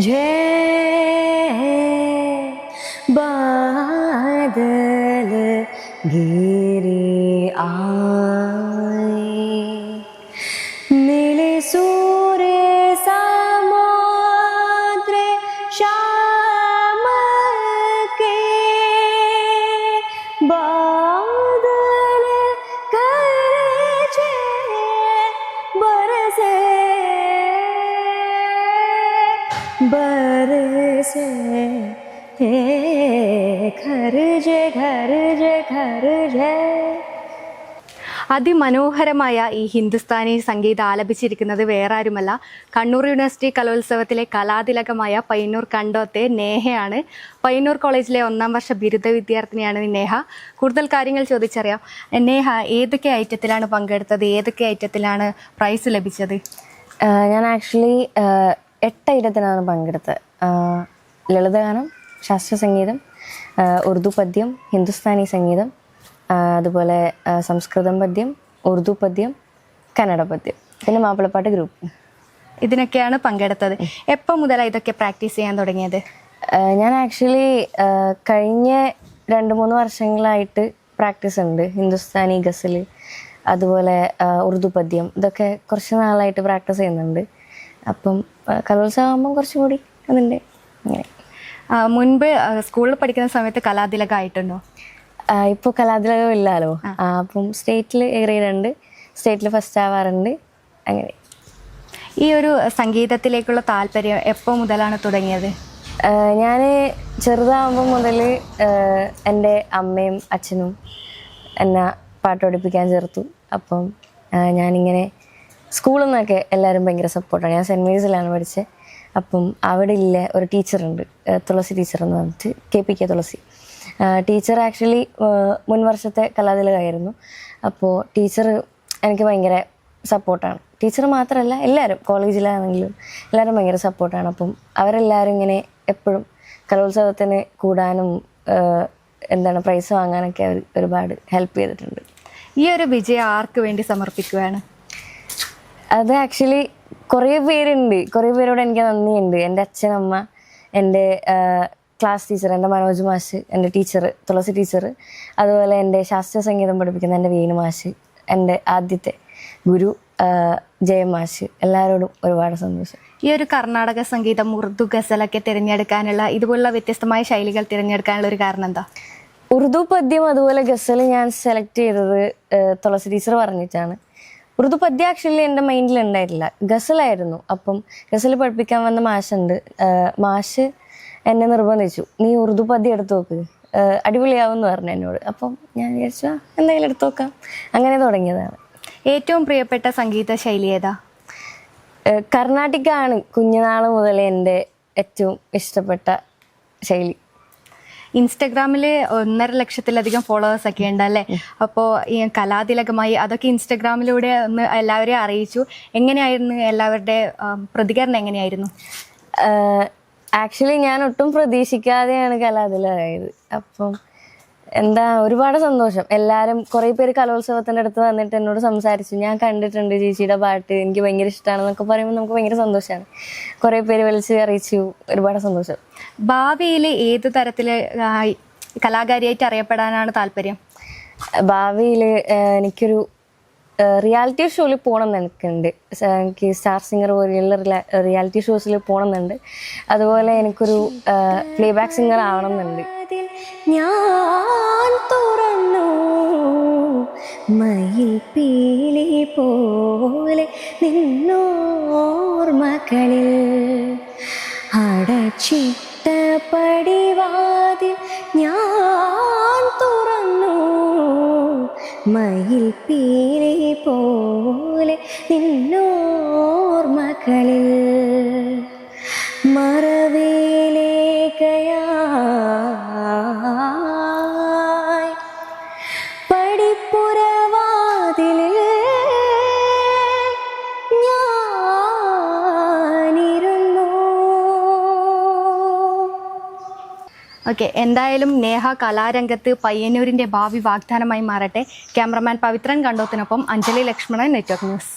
जय बादल गिरे आए। मिले सूर्य समुद्र के बादल बरसे। बरसे हे घर जे घर जे घर जे അതിമനോഹരമായ ഈ ഹിന്ദുസ്ഥാനി സംഗീതം ആലപിച്ചിരിക്കുന്നത് വേറെ ആരുമല്ല കണ്ണൂർ യൂണിവേഴ്സിറ്റി കലോത്സവത്തിലെ കലാതിലകമായ പയ്യന്നൂർ കണ്ടോത്തെ നേഹയാണ് പയ്യന്നൂർ കോളേജിലെ ഒന്നാം വർഷ ബിരുദ വിദ്യാർത്ഥിനിയാണ് നേഹ കൂടുതൽ കാര്യങ്ങൾ ചോദിച്ചറിയാം നേഹ ഏതൊക്കെ ഐറ്റത്തിലാണ് പങ്കെടുത്തത് ഏതൊക്കെ ഐറ്റത്തിലാണ് പ്രൈസ് ലഭിച്ചത് ആഹ് ഞാൻ ആക്ച്വലി എട്ട് ഐറ്റത്തിനാണ് പങ്കെടുത്തത്. ലളിതഗാനം ശാസ്ത്രീയ സംഗീതം ഉറുദു പദ്യം ഹിന്ദുസ്ഥാനി സംഗീതം അതുപോലെ സംസ്കൃതം പദ്യം ഉറുദു പദ്യം കന്നഡ പദ്യം. പിന്നെ മാപ്പിളപ്പാട്ട് ഗ്രൂപ്പ്. ഇതിനൊക്കെയാണ് പങ്കെടുത്തത്. എപ്പോൾ മുതലാണ് ഇതൊക്കെ പ്രാക്ടീസ് ചെയ്യാൻ തുടങ്ങിയത്? ഞാൻ ആക്ച്വലി കഴിഞ്ഞ രണ്ട് മൂന്ന് വർഷങ്ങളായിട്ട് പ്രാക്ടീസ് ഉണ്ട്. ഹിന്ദുസ്ഥാനി ഗസൽ അതുപോലെ ഉറുദു പദ്യം ഇതൊക്കെ കുറച്ച് നാളായിട്ട് പ്രാക്ടീസ് ചെയ്യുന്നുണ്ട്. അപ്പം കലോത്സവമാകുമ്പം കുറച്ചും കൂടി അതുണ്ട് അങ്ങനെ മുൻപ് സ്കൂളിൽ പഠിക്കുന്ന സമയത്ത് കലാതിലക ആയിട്ടുണ്ടോ? ഇപ്പോൾ കലാതിലകം ഇല്ലല്ലോ അപ്പം സ്റ്റേറ്റിൽ ഏറിയിട്ടുണ്ട് സ്റ്റേറ്റിൽ ഫസ്റ്റ് ആവാറുണ്ട്. അങ്ങനെ. ഈ ഒരു സംഗീതത്തിലേക്കുള്ള താല്പര്യം എപ്പോൾ മുതലാണ് തുടങ്ങിയത്? ഞാൻ ചെറുതാകുമ്പോൾ മുതൽ എന്റെ അമ്മയും അച്ഛനും എന്നെ പാട്ട് പഠിപ്പിക്കാൻ ചേർത്തു. അപ്പം ഞാനിങ്ങനെ സ്കൂളിൽ നിന്നൊക്കെ എല്ലാവരും ഭയങ്കര സപ്പോർട്ടാണ്. ഞാൻ സെന്റ് മേരീസിലാണ് പഠിച്ചത് അപ്പം അവിടെ ഇല്ല ഒരു ടീച്ചറുണ്ട്. തുളസി ടീച്ചർ എന്ന് പറഞ്ഞിട്ട് K P K Thulasi. Teacher actually മുൻ വർഷത്തെ കലാതിലകായിരുന്നു. അപ്പോൾ ടീച്ചർ എനിക്ക് ഭയങ്കര സപ്പോർട്ടാണ്. ടീച്ചർ മാത്രമല്ല എല്ലാവരും കോളേജിലാണെങ്കിലും എല്ലാവരും ഭയങ്കര സപ്പോർട്ടാണ്. അപ്പം അവരെല്ലാവരും ഇങ്ങനെ എപ്പോഴും കലോത്സവത്തിന് കൂടാനും എന്താണ് പ്രൈസ് വാങ്ങാനൊക്കെ അവർ ഒരുപാട് ഹെൽപ്പ് ചെയ്തിട്ടുണ്ട്. ഈ ഒരു വിജയം ആർക്ക് വേണ്ടി സമർപ്പിക്കുകയാണ് അത് ആക്ച്വലി കുറേ പേരുണ്ട്. കുറേ പേരോട് എനിക്ക് നന്ദിയുണ്ട്. എന്റെ അച്ഛനമ്മ എന്റെ ക്ലാസ് ടീച്ചർ എന്റെ മനോജ് മാഷ് എന്റെ ടീച്ചർ തുളസി ടീച്ചർ അതുപോലെ എന്റെ ശാസ്ത്രീയ സംഗീതം പഠിപ്പിക്കുന്ന എന്റെ വീണു മാഷ് എന്റെ ആദ്യത്തെ ഗുരു ജയമാഷ് ജയം മാഷ്. എല്ലാവരോടും ഒരുപാട് സന്തോഷം. ഈ ഒരു കർണാടക സംഗീതം ഉറുദു ഗസലൊക്കെ തിരഞ്ഞെടുക്കാനുള്ള ഇതുപോലുള്ള വ്യത്യസ്തമായ ശൈലികൾ തിരഞ്ഞെടുക്കാനുള്ള ഒരു കാരണം എന്താ? ഉറുദു പദ്യം അതുപോലെ ഗസൽ ഞാൻ സെലക്ട് ചെയ്തത് തുളസി ടീച്ചർ പറഞ്ഞിട്ടാണ്. ഉറുദു പദ്യം ആക്ച്വലി എന്റെ മൈൻഡിൽ ഉണ്ടായിട്ടില്ല ഗസലായിരുന്നു. അപ്പം ഗസൽ പഠിപ്പിക്കാൻ വന്ന മാഷുണ്ട്. മാഷ് എന്നെ നിർബന്ധിച്ചു. നീ ഉറുദു പദ്യം എടുത്തു നോക്ക്. അടിപൊളിയാവും എന്ന് പറഞ്ഞു എന്നോട്. അപ്പം ഞാൻ വിചാരിച്ചു "ആ, എന്തായാലും എടുത്തു നോക്കാം. അങ്ങനെ തുടങ്ങിയതാണ്. ഏറ്റവും പ്രിയപ്പെട്ട സംഗീത ശൈലി ഏതാ? കർണാട്ടിക്കാണ് കുഞ്ഞുനാൾ മുതലേ എന്റെ ഏറ്റവും ഇഷ്ടപ്പെട്ട ശൈലി. ഇൻസ്റ്റഗ്രാമിൽ ഒന്നര ലക്ഷത്തിലധികം ഫോളോവേഴ്സ് ഒക്കെ ഉണ്ട് അല്ലേ? അപ്പോൾ ഈ കലാതിലകമായി അതൊക്കെ ഇൻസ്റ്റഗ്രാമിലൂടെ ഒന്ന് എല്ലാവരെയും അറിയിച്ചു. എങ്ങനെയായിരുന്നു എല്ലാവരുടെ പ്രതികരണം എങ്ങനെയായിരുന്നു? ആക്ച്വലി ഞാൻ ഒട്ടും പ്രതീക്ഷിക്കാതെയാണ് കലാതിലായത് അപ്പം എന്താ ഒരുപാട് സന്തോഷം. എല്ലാവരും കുറേ പേര് കലോത്സവത്തിന്റെ അടുത്ത് വന്നിട്ട് എന്നോട് സംസാരിച്ചു. ഞാൻ കണ്ടിട്ടുണ്ട് ചേച്ചിയുടെ പാട്ട്. എനിക്ക് ഭയങ്കര ഇഷ്ടമാണെന്നൊക്കെ പറയുമ്പോൾ നമുക്ക് ഭയങ്കര സന്തോഷമാണ്. കുറേ പേര് വിളിച്ച് അറിയിച്ചു. ഒരുപാട് സന്തോഷം. ഭാവിയിൽ ഏത് തരത്തിൽ കലാകാരിയായിട്ട് അറിയപ്പെടാനാണ് താല്പര്യം? ഭാവിയിൽ എനിക്കൊരു റിയാലിറ്റി ഷോയിൽ പോകണം എന്ന് എനിക്കുണ്ട്. സ- എനിക്ക് സ്റ്റാർ സിംഗർ പോലെയുള്ള റിയാലിറ്റി ഷോസിൽ പോകണം എന്നുണ്ട്. അതുപോലെ എനിക്കൊരു പ്ലേ ബാക്ക് സിംഗർ ആവണം എന്നുണ്ട്. ഞാൻ തുറന്നു മയിൽ പീലി പോലെ നിന്നോർമകളിൽ അടച്ചിട്ട പടിവാതിൽ ഞാൻ തുറന്നു. മയിൽ പീലി പോലെ നിന്നോർമകളിൽ മറവേലേക്കയായി ഓക്കെ എന്തായാലും നേഹ കലാരംഗത്ത് പയ്യന്നൂരിന്റെ ഭാവി വാഗ്ദാനമായി മാറട്ടെ. ക്യാമറമാൻ പവിത്രൻ കണ്ടോത്തിനൊപ്പം അഞ്ജലി ലക്ഷ്മണൻ നെറ്റ്വർക്ക് ന്യൂസ്.